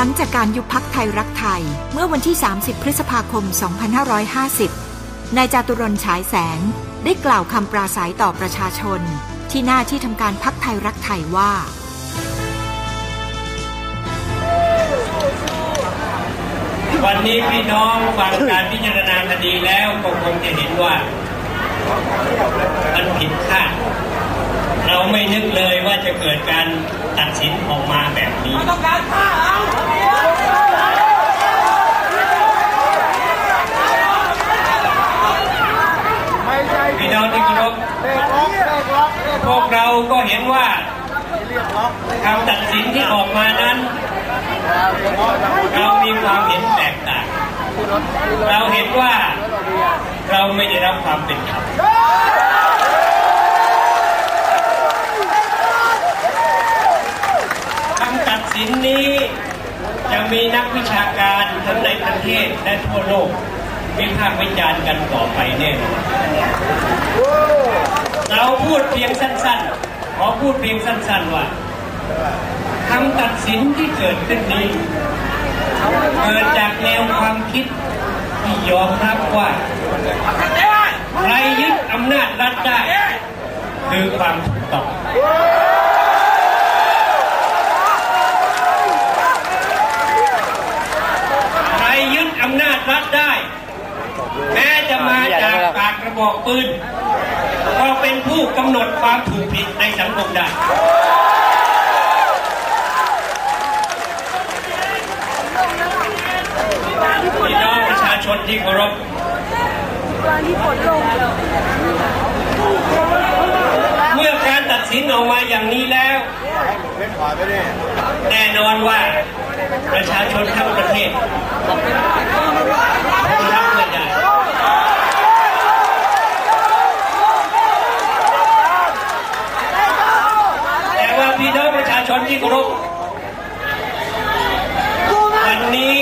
หลังจากการยุบพักไทยรักไทยเมื่อวันที่ 30 พฤษภาคม 2550 นายจาตุรนฉายแสงได้กล่าวคำปราศัยต่อประชาชน ที่หน้าที่ทำการพักไทยรักไทยว่า วันนี้พี่น้องฟังการพิจารณาคดีแล้วก็คงจะเห็นว่า มันผิดคาด เราไม่นึกเลยว่าจะเกิดการตัดสินออกมาแบบนี้พี่น้องที่เคารพพวกเราก็เห็นว่าคำตัดสินที่ออกมานั้น เรามีความเห็นแตกต่าง เราเห็นว่าเราไม่ได้รับความเป็นธรรมคำตัด สินนี้จะมีนักวิชาการทั้งในประเทศและทั่วโลกวิพากษ์วิจารณ์กันต่อไปแน่นอนเราพูดเพียงสั้นๆ ขอพูดเพียงสั้นๆว่าคำตัดสินที่เกิดขึ้นนี้ เกิดจากแนวความคิดที่ยอมรับว่าใครยึดอำนาจรัฐได้ คือความถูกต้องใครยึดอำนาจรัฐได้ แม้จะมาจากปากกระ บอกปืนก็เป็นผู้กำหนดความถูกผิดในสังคมได้พี่น้องประชาชนที่เคารพเมื่อการตัดสินออกมาอย่างนี้แล้ว แน่นอนว่าประชาชนทั้งประเทศคงรับไม่ได้ แต่ว่าพี่น้องประชาชนที่เคารพ วันนี้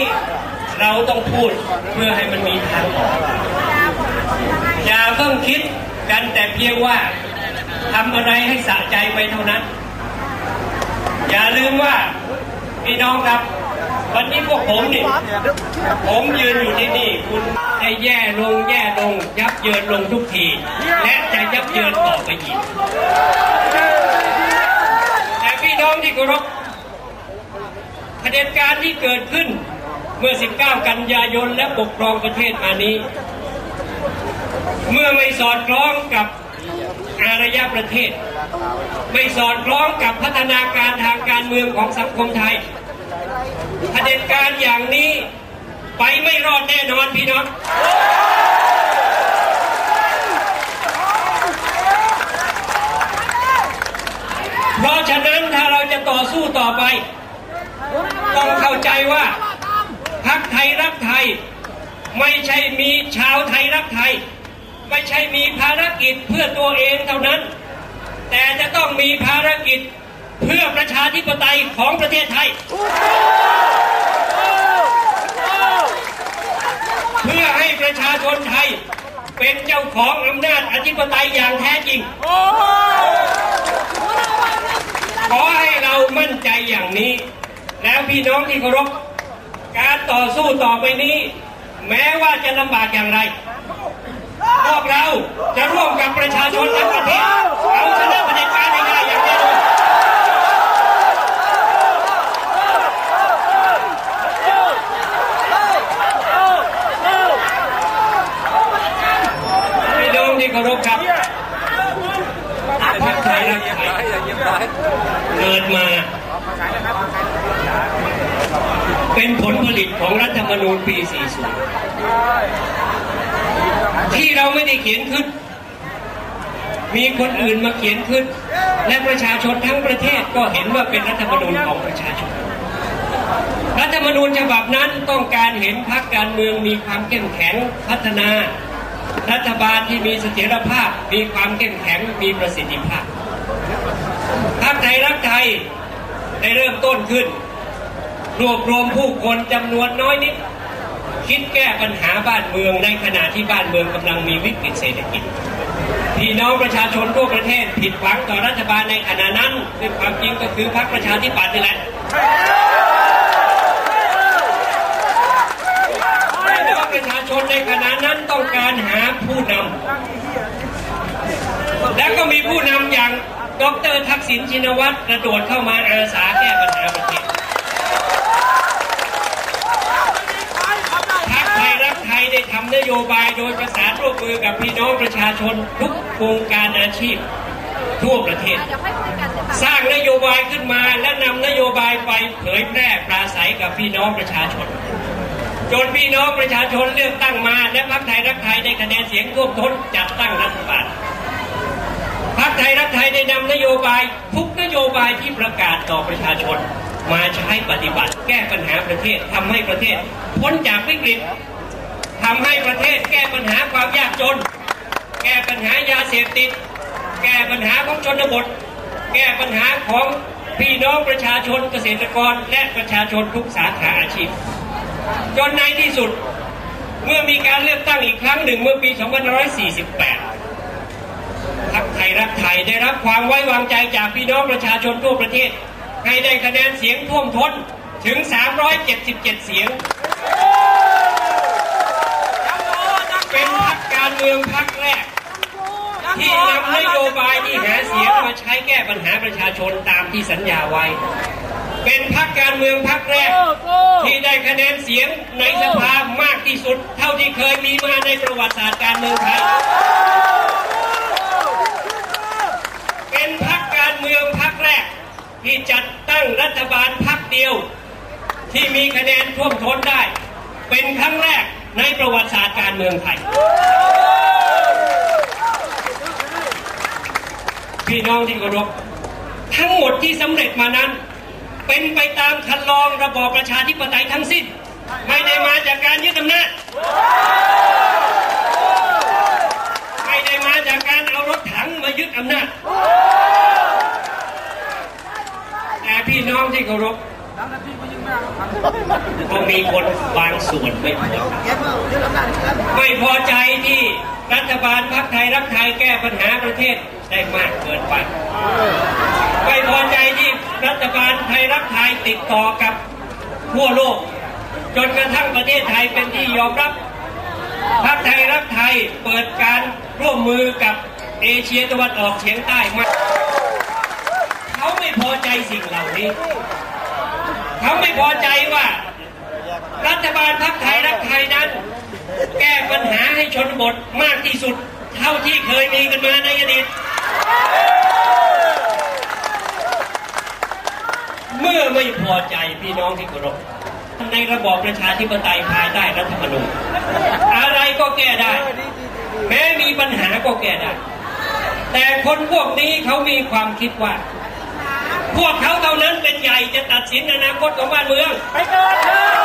เราต้องพูดเพื่อให้มันมีทางออก อย่าเพิ่งคิดกันแต่เพียงว่าทำอะไรให้สะใจไปเท่านั้น อย่าลืมว่าพี่น้องครับ วันนี้พวกผมนี่ผมยืนอยู่ที่นี่ คุณได้แย่ ลงแย่ลง ยับเยินลงทุกที และจะยับเยินต่อไปอีกแต่พี่น้องที่เคารพเผด็จการที่เกิดขึ้นเมื่อ 19 กันยายนและปกครองประเทศมานี้ เมื่อไม่สอดคล้องกับอารยประเทศ ไม่สอดคล้องกับพัฒนาการทางการเมืองของสังคมไทยเผด็จการอย่างนี้ ไปไม่รอดแน่นอนพี่น้องเพราะฉะนั้นถ้าเราจะต่อสู้ต่อไป ต้องเข้าใจว่าพักไทยรักไทย ไม่ใช่มีชาวไทยรักไทย ไม่ใช่มีภารกิจเพื่อตัวเองเท่านั้น แต่จะต้องมีภารกิจเพื่อประชาธิปไตยของประเทศไทย เพื่อให้ประ ชนไทย เป็นเจ้าของอำนาจอธิปไตยอย่างแท้จริง ขอให้เรามั่นใจอย่างนี้ แล้วพี่น้องที่เคารพ การต่อสู้ต่อไปนี้ แม้ว่าจะลำบากอย่างไร พวกเราจะร่วมกับประชาชนทั้งประเทศ เอาชนะเผด็จการให้ได้อย่างแน่นอนพี่น้องที่เคารพครับพรรคไทยรักไทย เกิดมา เป็นผลผลิตของรัฐธรรมนูญปี 40 ที่เราไม่ได้เขียนขึ้น มีคนอื่นมาเขียนขึ้น และประชาชนทั้งประเทศก็เห็นว่าเป็นรัฐธรรมนูญของประชาชน รัฐธรรมนูญฉบับนั้นต้องการเห็นพรรคการเมืองมีความเข้มแข็งพัฒนารัฐบาลที่มีเสถียรภาพ มีความเข้มแข็ง มีประสิทธิภาพ พักไทยรักไทยได้เริ่มต้นขึ้น รวบรวมผู้คนจำนวนน้อยนิด คิดแก้ปัญหาบ้านเมืองในขณะที่บ้านเมืองกำลังมีวิกฤตเศรษฐกิจพี่น้องประชาชนทั่วประเทศผิดหวังต่อรัฐบาลในขณะนั้นเป็นความจริงก็คือพรรคประชาธิปัตย์นี่แหละประชาชนในขณะนั้นต้องการหาผู้นำและก็มีผู้นำอย่าง ดรทักษิณชินวัตรกระโดดเข้ามาอาสาแก้ปัญหาประเทศพักไทยรักไทยได้ทำนโยบายโดยประสานร่วมมือกับพี่น้องประชาชนทุกวงการอาชีพ ทั่วประเทศเดี๋ยวค่อยคุยกันดีกว่าสร้างนโยบายขึ้นมาและนำนโยบายไปเผยแพร่ปราศัยกับพี่น้องประชาชนจนพี่น้องประชาชนเลือกตั้งมา และพรรคไทยรักไทยได้คะแนนเสียงท่วมท้นจัดตั้งรัฐบาลพรรค ไทย รักไทยได้นำนโยบาย ทุกนโยบายที่ประกาศต่อประชาชน มาใช้ปฏิบัติ แก้ปัญหาประเทศทำให้ประเทศพ้นจากวิกฤตทำให้ประเทศแก้ปัญหาความยากจน แก้ปัญหายาเสพติด แก้ปัญหาของชนบท แก้ปัญหาของพี่น้องประชาชนเกษตรกรและประชาชนทุกสาขาอาชีพ จนในที่สุด เมื่อมีการเลือกตั้งอีกครั้งหนึ่งเมื่อปี 2548 ยรักไทยได้รับความไว้วางใจจากพี่น้องประชาชนทั่วประเทศ ให้ได้คะแนนเสียงท่วมท้นถึง 377 เสียง เป็นพรรคการเมืองพรรคแรก ที่นำนโยบายที่หาเสียงมาใช้แก้ปัญหาประชาชนตามที่สัญญาไว้ เป็นพรรคการเมืองพรรคแรก ที่ได้คะแนนเสียงในสภามากที่สุด เท่าที่เคยมีมาในประวัติศาสตร์การเมืองไทย เป็นพรรคการเมืองพรรคแรก ที่จัดตั้งรัฐบาลพรรคเดียว ที่มีคะแนนท่วมท้นได้ เป็นครั้งแรกในประวัติศาสตร์การเมืองไทย พี่น้องที่เคารพทั้งหมดที่สำเร็จมานั้น เป็นไปตามคันลองระบอบประชาธิปไตยทั้งสิ้น ไม่ได้มาจากการยึดอำนาจไม่ได้มาจากการเอารถถังมายึดอำนาจ พี่น้องที่เคารพก็มีคนบางส่วนไม่พอใจไม่พอใจที่รัฐบาลพรรคไทยรักไทยแก้ปัญหาประเทศได้มากเกินไป ไม่พอใจที่รัฐบาลไทยรักไทยติดต่อกับทั่วโลก จนกระทั่งประเทศไทยเป็นที่ยอมรับพรรคไทยรักไทยเปิดการร่วมมือกับเอเชียตะวันออกเฉียงใต้มาก พอใจสิ่งเหล่านี้เขาไม่พอใจว่า รัฐบาลพรรคไทยรักไทยนั้น แก้ปัญหาให้ชนบทมากที่สุด เท่าที่เคยมีกันมาในอดีตเมื่อไม่พอใจพี่น้องที่เคารพในระบอบประชาธิปไตยภายใต้รัฐธรรมนูญอะไรก็แก้ได้ แม้มีปัญหาก็แก้ได้ แต่คนพวกนี้เขามีความคิดว่า พวกเขาเท่านั้นเป็นใหญ่จะตัดสินอนาคตของบ้านเมือง ไปเกิดเถอะ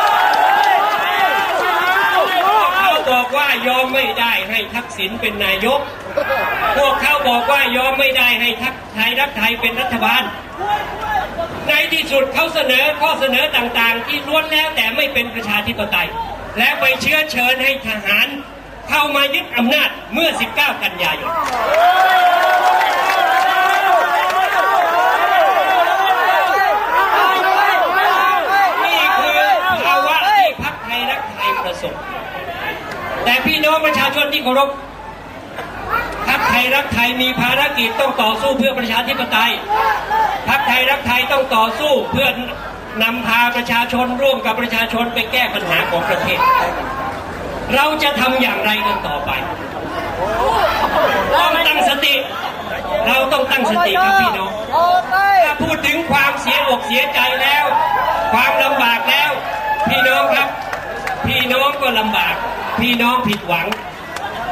พวกเขาบอกว่ายอมไม่ได้ให้ทักษิณเป็นนายก พวกเขาบอกว่ายอมไม่ได้ให้ทักไทยรักไทยเป็นรัฐบาล ในที่สุดเขาเสนอข้อเสนอต่างๆ ที่ล้วนแล้วแต่ไม่เป็นประชาธิปไตย และไปเชื้อเชิญให้ทหาร เข้ามายึดอำนาจเมื่อ 19 กันยายนคือภาวะที่พรรคไทยรักไทยประสบ แต่พี่ น้องประชาชนที่เคารพพรรคไทยรักไทยมีภารกิจต้องต่อสู้เพื่อประชาธิปไตยพรรคไทยรักไทยต้องต่อสู้เพื่อนำพาประชาชนร่วมกับประชาชนไปแก้ปัญหาของประเทศ เราจะทำอย่างไรกันต่อไปต้องตั้งสติ เราต้องตั้งสติครับพี่น้องถ้าพูดถึงความเสียอกเสียใจแล้ว ความลำบากแล้ว พี่น้องครับ พี่น้องก็ลำบาก พี่น้องผิดหวัง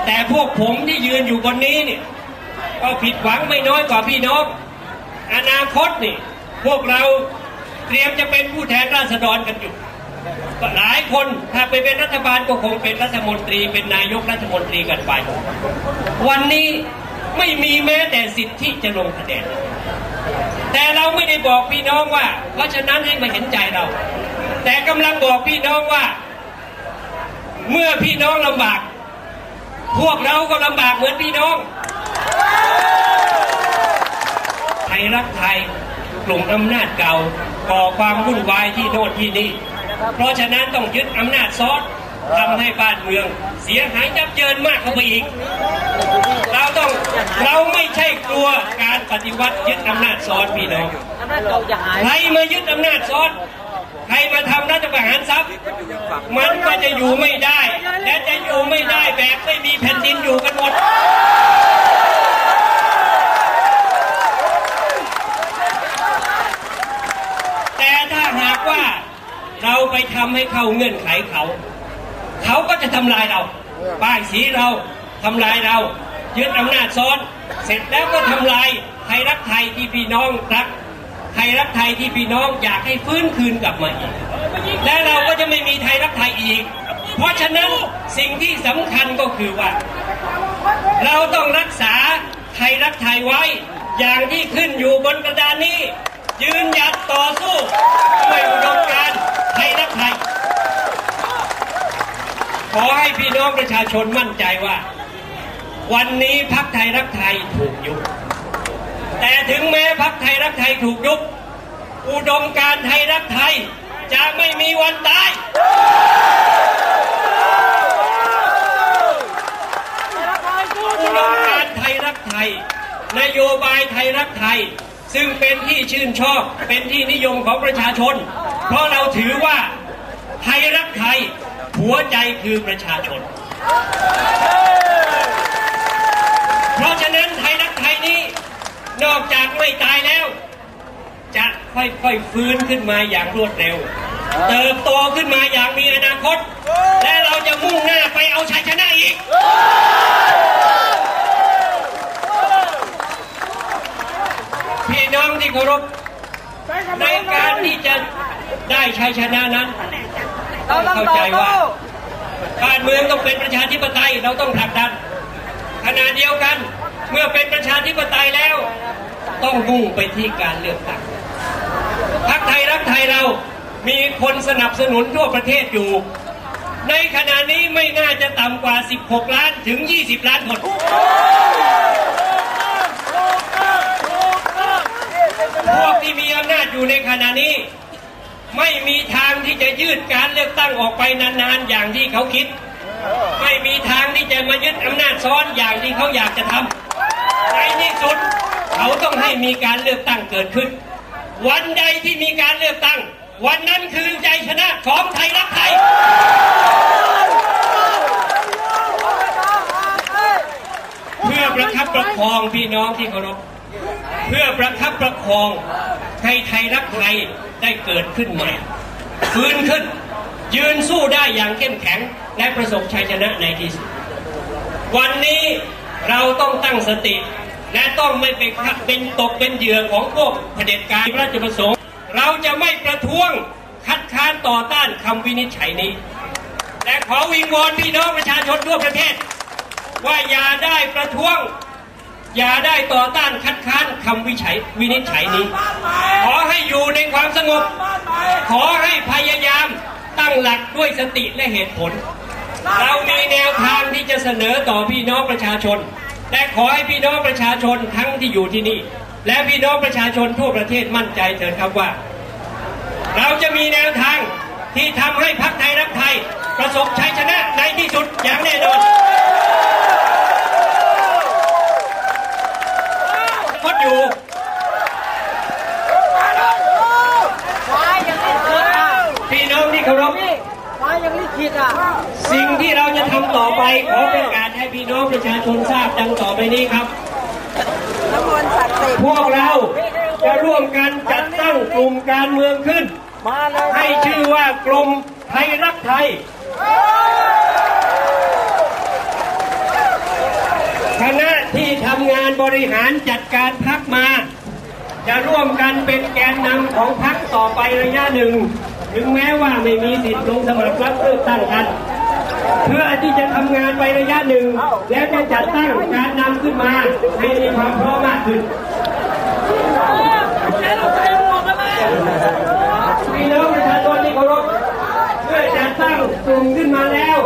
แต่พวกผมที่ยืนอยู่บนนี้เนี่ยก็ผิดหวังไม่น้อยกว่าพี่น้องอนาคตนี่ พวกเราเตรียมจะเป็นผู้แทนราษฎรกันอยู่ก็หลายคนถ้าไปเป็นรัฐบาลก็คงเป็นรัฐมนตรี เป็นนายกรัฐมนตรีกันไป วันนี้ไม่มีแม้แต่สิทธิ์ที่จะลงคะแนนแต่เราไม่ได้บอกพี่น้องว่า เพราะฉะนั้นให้มาเห็นใจเรา แต่กำลังบอกพี่น้องว่า เมื่อพี่น้องลำบาก พวกเราก็ลำบากเหมือนพี่น้อง ไทยรักไทยกลุ่มอำนาจเก่าก่อความวุ่นวายที่โน่นที่นี่ เพราะฉะนั้นต้องยึดอำนาจซ้อนทำให้บ้านเมือง เสียหายยับเยินมากเข้าไปอีก เราต้องเราไม่ใช่กลัวการปฏิวัติยึดอำนาจซ้อนพี่น้องใครมายึดอำนาจซ้อนใครมา มันก็จะอยู่ไม่ได้ และจะอยู่ไม่ได้แบบไม่มีแผ่นดินอยู่กันหมดแต่ถ้าหากว่าเราไปทำให้เข้าเงื่อนไขเขา เขาก็จะทำลายเราป้ายสีเราทำลายเรายึดอำนาจซ้อน เสร็จแล้วก็ทำลายไทยรักไทยที่พี่น้องรัก ไทยรักไทยที่พี่น้องอยากให้ฟื้นคืนกลับมาอีก และเราก็จะไม่มีไทยรักไทยอีก เพราะฉะนั้นสิ่งที่สำคัญก็คือว่า เราต้องรักษาไทยรักไทยไว้ อย่างที่ขึ้นอยู่บนกระดานนี้ ยืนหยัดต่อสู้ด้วยอุดมการไทยรักไทย ขอให้พี่น้องประชาชนมั่นใจว่า วันนี้พักไทยรักไทยถูกยุบ แต่ถึงแม้พักไทยรักไทยถูกยุบอุดมการไทยรักไทย จะไม่มีวันตายอุดมการไทยรักไทย นโยบายไทยรักไทย ซึ่งเป็นที่ชื่นชอบเป็นที่นิยมของประชาชน เพราะเราถือว่าไทยรักไทย หัวใจคือประชาชน เพราะฉะนั้นไทยรักไทยนี้ นอกจากไม่ตายแล้ว จะค่อยๆฟื้นขึ้นมาอย่างรวดเร็ว เติบโตขึ้นมาอย่างมีอนาคต และเราจะมุ่งหน้าไปเอาชัยชนะอีกพี่น้องที่เคารพในการที่จะได้ชัยชนะนั้นเราต้องเข้าต่อใจว่าสู้บ้านเมืองต้องเป็นประชาธิปไตยเราต้องผลักดันขณะเดียวกันเมื่อเป็นประชาธิปไตยแล้ว ต้องมุ่งไปที่การเลือกตั้งพรรคไทยรักไทยเรามีคนสนับสนุนทั่วประเทศอยู่ ในขณะนี้ไม่น่าจะต่ำกว่า 16 ล้านถึง 20 ล้านคนพวกที่มีอำนาจอยู่ในขณะนี้ ไม่มีทางที่จะยืดการเลือกตั้งออกไปนานๆอย่างที่เขาคิด ไม่มีทางที่จะมายึดอำนาจซ้อนอย่างที่เขาอยากจะทำในที่สุด เขาต้องให้มีการเลือกตั้งเกิดขึ้น วันใดที่มีการเลือกตั้ง วันนั้นคือใจชนะของไทยรักไทยเพื่อประคับประคองพี่น้องที่เคารพเพื่อประคับประคองให้ไทยรักไทยได้เกิดขึ้นใหม่ฟื้นขึ้น ยืนสู้ได้อย่างเข้มแข็งและประสบชัยชนะในที่สุดวันนี้เราต้องตั้งสติ และต้องไม่ไปขัดเป็นตกเป็นเหยื่อของพวกเผด็จการพราชประสงค์ เราจะไม่ประท้วงคัดค้านต่อต้านคำวินิจฉัยนี้ และขอวิงวอนพี่น้องประชาชนทั่วประเทศ ว่าอย่าได้ประท้วง อย่าได้ต่อต้านคัดค้านคำวิจัยวินิจฉัยนี้ ขอให้อยู่ในความสงบ ขอให้พยายามตั้งหลักด้วยสติและเหตุผล เรามีแนวทางที่จะเสนอต่อพี่น้องประชาชน และขอให้พี่น้องประชาชนทั้งที่อยู่ที่นี่ และพี่น้องประชาชนทั่วประเทศมั่นใจเถิดครับว่า เราจะมีแนวทางที่ทำให้พรรคไทยรักไทย ประสบชัยชนะในที่สุดอย่างแน่นอนคดอยู่ฟ้ายังไม่คิดอะพี่น้องที่เคารพพี่ฟ้า ยังไม่คิดอะสิ่งที่เราจะทำต่อไปขอประกาศให้พี่น้องประชาชนทราบดังต่อไปนี้ครับ น้ำมนต์ศักดิ์สิทธิ์พวกเราจะร่วมกันจัดตั้งกลุ่มการเมืองขึ้น มาเลยให้ชื่อว่ากลุ่มไทยรักไทย คณะที่ทำงานบริหารจัดการพักมา จะร่วมกันเป็นแกนนำของพักต่อไประยะหนึ่ง ถึงแม้ว่าไม่มีสิทธิ์ลงสมัครรับเลือกตั้งกัน เพื่อที่จะทำงานไประยะหนึ่ง แล้วจะจัดตั้งการนำขึ้นมาให้มีความพร้อมมากขึ้นพี่น้องประชาชนที่เคารพเพื่อจัดตั้งกลุ่มขึ้นมาแล้ว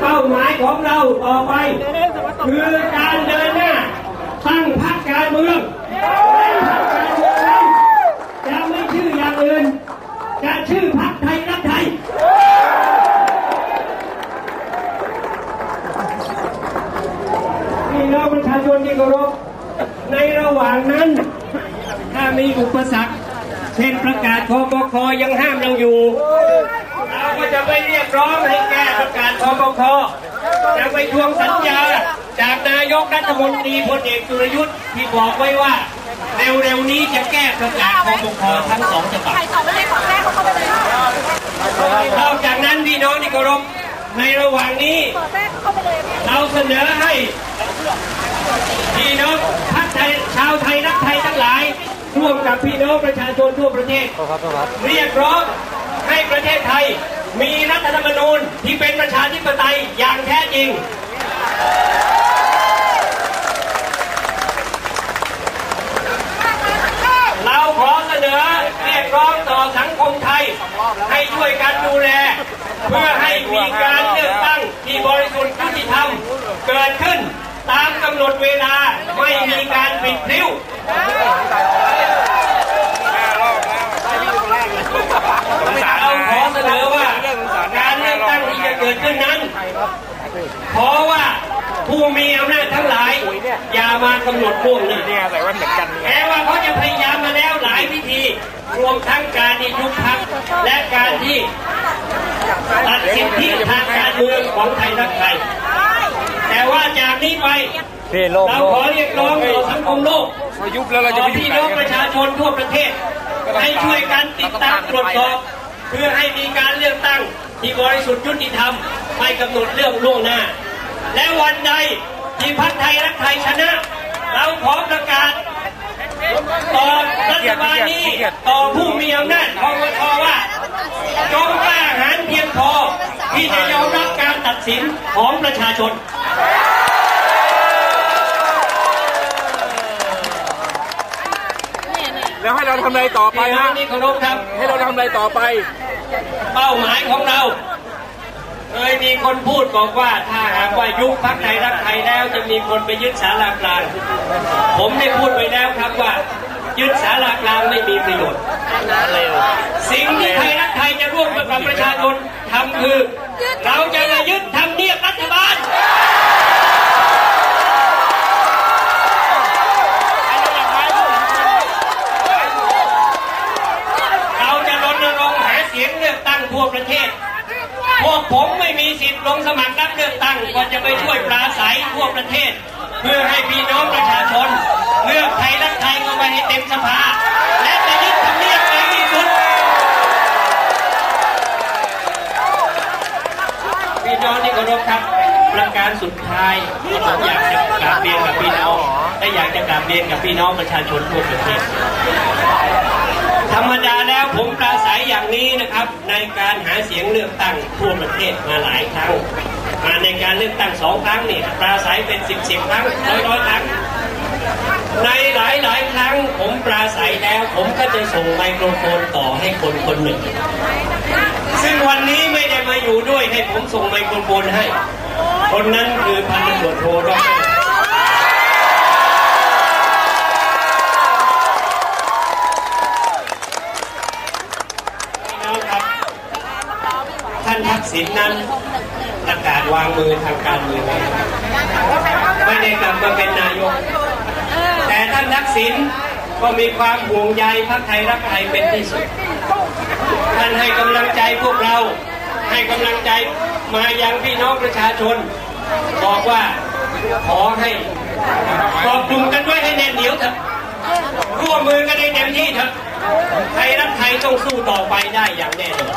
เป้าหมายของเราต่อไป คือการเดินหน้าตั้งพรรคการเมือง นที่เคารพในระหว่างนั้น ถ้ามีอุปสรรค เช่นประกาศคบปคยังห้ามเราอยู่ เราก็จะไปเรียกร้องให้แก้ประกาศคอปคจะไปทวงสัญญา จากนายกรัฐมนตรีพลเอกสุรยุทธ์ที่บอกไว้ว่าเร็วๆนี้จะแก้ประกาศคอปคทั้งสองฉบับนอกจากนั้นพี่น้องที่เคารพในระหว่างนี้ เราเสนอให้ พี่น้องพักไทยชาวไทยรักไทยทั้งหลาย ร่วมกับพี่น้องประชาชนทั่วประเทศ เรียกร้องให้ประเทศไทย มีรัฐธรรมนูญที่เป็นประชาธิปไตยอย่างแท้จริง เราขอเสนอเรียกร้องต่อสังคมไทย ให้ช่วยกันดูแล เพื่อให้มีการเลือกตั้งที่บริสุทธิ์ยุติธรรมเกิดขึ้น ตามกำหนดเวลาไม่มีการปิดพิ้วเราขอเสนอว่าการเลือกตั้งที่จะเกิดขึ้นนั้นเพราะว่าผู้มีอำนาจทั้งหลาย อย่ามากำหนดล่วงหน้าเนี่ยใส่แว่นเหมือนกันเนี่ยแม้ว่าเขาจะพยายามมาแล้วหลายวิธี รวมทั้งการที่ยุบพักและการที่ตัดสิทธิทางการเมืองของไทยรักไทย แต่ว่าจากนี้ไปพี่โลกเราโลขอกเรียกร้องต่อสังคมโลกพอยุบแล้วเราจะต่ไปออยู่พี่ไหนน้องกันประชาชนทั่วประเทศ ให้ช่วยกันติดตามตรวจสอบเพื่อให้มีการเลือกตั้งที่บริสุทธิ์ยุติธรรมไม่กำหนดเรื่องล่วงหน้า และวันใดที่พรรคไทยรักไทยชนะ เราขอประกาศต่อรัฐบาลนี้ต่อผู้มีอำนาจคอมทว่าจงกล้าหาญเพียงพอที่จะยอมรับการตัดสินของประชาชน แล้วให้เราทำอะไรต่อไปไปนะฮะนี่เคารพครับ ให้เราทำอะไรต่อไป เป้าหมายของเรา เคยมีคนพูดบอกว่าถ้าหากว่ายุบพักไทยรักไทยแล้วจะมีคนไปยึดสารากลาง ผมได้พูดไปแล้วครับว่า ยึดสารากลางไม่มีประโยชน์ สิ่งที่ไทยรักไทยจะร่วมกับประชาชนทำคือ เราจะมายึดทำเนียบรัฐบาล เราจะรณรง เสียงเลือกตั้งทั่วประเทศ พวกผมไม่มีสิทธิ์ลงสมัครรับเลือกตั้งก็จะไปช่วยปราศัยทั่วประเทศ เพื่อให้พี่น้องประชาชน เลือกไทยรักไทยเข้าไปให้เต็มสภา และจะยึดทำเนียบในที่สุดพี่น้องที่เคารพครับประการสุดท้ายที่ผมอยากจะกราบเรียนกับพี่น้องและอยากจะกราบเรียนกับพี่น้องประชาชนทั่วประเทศ ธรรมดาแล้วผมปราศัยอย่างนี้นะครับ ในการหาเสียงเลือกตั้งทั่วประเทศมาหลายครั้งมาในการเลือกตั้งสองครั้งนี่ปราศัยเป็นสิบสิบครั้งร้อยร้อยครั้งในหลายหลายๆครั้งผมปราศัยแล้วผมก็จะส่งไมโครโฟนต่อให้คนคนหนึ่ง ซึ่งวันนี้ไม่ได้มาอยู่ด้วยให้ผมส่งไมโครโฟนให้ คนนั้นคือพันตำรวจโทดร พี่น้องครับ ท่านนั้นประกาศวางมือทางการเมืองไม่ได้กลับมาเป็นนายก แต่ท่านทักษิณก็มีความห่วงใยพรรคไทยรักไทยเป็นที่สุด ท่านให้กำลังใจพวกเรา ให้กำลังใจมายังพี่น้องประชาชน บอกว่าขอให้กอบกลุ่มกันไว้ให้แน่นเหนียวเถอะร่วมมือกันให้เต็มที่เถอะไทยรักไทยต้องสู้ต่อไปได้อย่างแน่นอน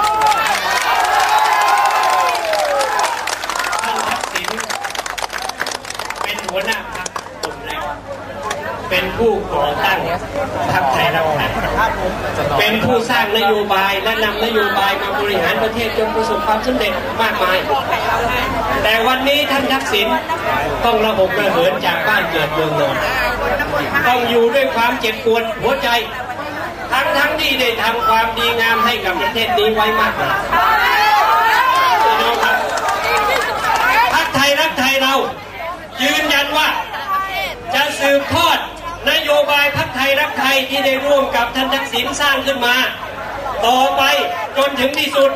ท่านทักษิณเป็นหัวหน้าพรรคคนแรก เป็นผู้ก่อตั้งพรรคไทยรักไทยเป็น ผู้สร้างนโยบายและนำนโยบายมาบริหารประเทศจนประสบความสำเร็จมากมาย แต่วันนี้ท่านทักษิณต้องระหกระเหินจากบ้านเกิดเมืองนอนต้องอยู่ด้วยความเจ็บปวดหัวใจ ทั้งทั้งที่ได้ทำความดีงามให้กับประเทศนี้ไว้มากมายพักไทยรักไทยเรา ยืนยันว่าจะสืบทอด รักไทยที่ได้ร่วมกับท่านทักษิณสร้างขึ้นมา ต่อไปจนถึงที่สุด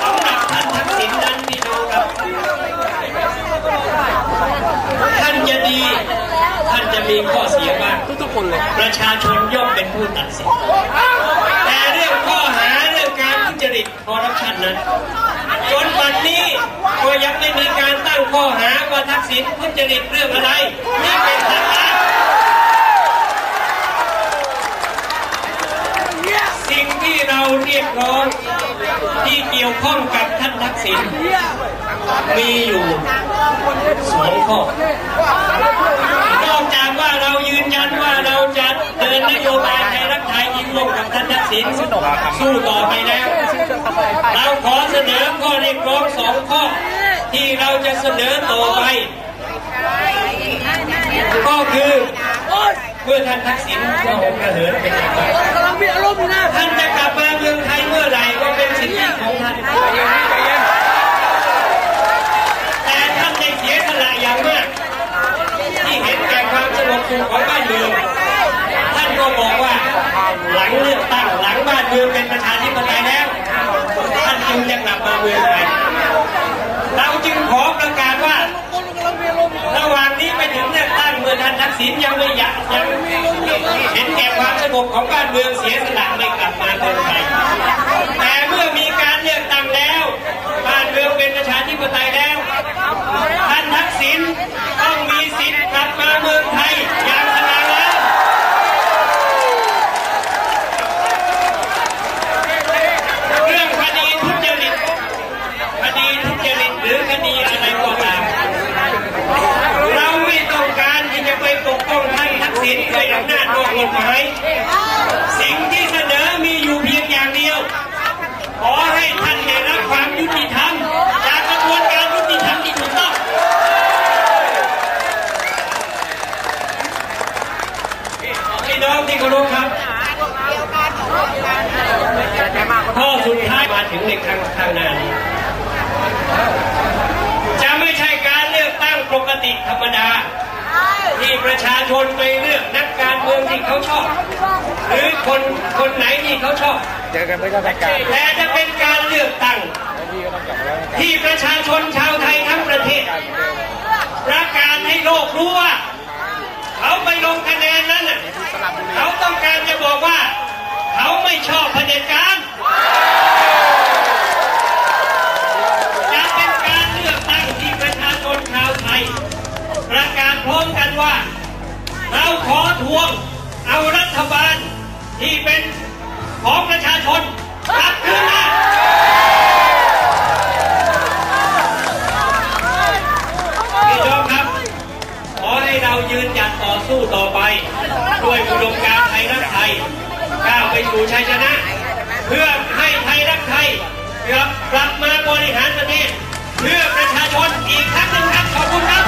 สำหรับท่านทักษิณนั้นพี่น้องครับ ท่านจะดี ท่านจะมีข้อเสียบ้างทุกคนเลยประชาชนย่อมเป็นผู้ตัดสิน แต่เรื่องข้อหาเรื่องการทุจริตคอร์รัปชันนั้น จนวันนี้ ยังไม่มีการตั้งข้อหาว่าทักษิณทุจริตเรื่องอะไรนี่เป็นทางการสิ่งที่เราเรียกร้องที่เกี่ยวข้องกับท่านทักษิณมีอยู่สองข้อนอกจากว่าเรายืนยันว่าเราจะเดินนโยบายไทยรักไทยที่ร่วมกับท่านทักษิณสู้ต่อไปแล้ว เราขอเสนอข้อเรียกร้องสองข้อ ที่เราจะเสนอต่อไป ก็คือเมื่อท่านทักษิณจะหงกระเหินเป็นอย่างไรกำลังมีอารมณ์นะท่านจะกลับมาเมืองไทยเมื่อไหร่ก็เป็นสิทธิของท่านแต่ท่านได้เสียสละอย่างมาก ที่เห็นแก่ความสงบสุขของบ้านเมืองท่านก็บอกว่าหลังเลือกตั้งหลังบ้านเมืองเป็นประชาธิปไตยแล้วท่านจึงจะกลับมาเมืองไทย เราจึงขอประกาศว่า ระหว่างนี้ไปถึงเลือกตั้งเมื่อท่านทักษิณยังไม่อยากยังเห็นแก่ความสงบของบ้านเมืองเสียสละไม่กลับมาเมืองไทย แต่เมื่อมีการเลือกตั้งแล้ว บ้านเมืองเป็นประชาธิปไตยแล้ว ท่านทักษิณต้องมีสิทธิ์กลับมาเมืองไทยอย่างสง่างามเรื่องคดีทุจริตคดีทุจริตหรือคดีอะไรก็ตาม เราไม่ต้องการที่จะไปปกป้องท่านทักษิณด้วยอำนาจนอกกฎหมาย สิ่งที่เสนอมีอยู่เพียงอย่างเดียว ขอให้ท่านได้รับความยุติธรรมจากกระบวนการยุติธรรมที่ถูกต้อง พี่ น้องที่เคารพครับข้อสุดท้ายมาถึงในครั้งข้างหน้านี้จะไม่ใช่การเลือกตั้งปกติธรรมดา ที่ประชาชนไปเลือกนักการเมืองที่เขาชอบ หรือคนคนไหนที่เขาชอบเจอกันไม่ต้องการแต่จะเป็นการเลือกตั้ง ที่ประชาชนชาวไทยทั้งประเทศประกาศให้โลกรู้ว่า เขาไปลงคะแนนนั้นน่ะเขาต้องการจะบอกว่า เขาไม่ชอบเผด็จการจะเป็นการเลือกตั้งที่ประชาชนชาวไทย ประกาศพร้อมกันว่า เราขอทวงเอารัฐบาลที่เป็นของประชาชนกลับคืนมา ด้วยอุดมการณ์ไทยรักไทยก้าวไปสู่ชัยชนะ เพื่อให้ไทยรักไทยกลับมาบริหารประเทศเพื่อประชาชนอีกครั้งหนึ่งครับขอบคุณครับ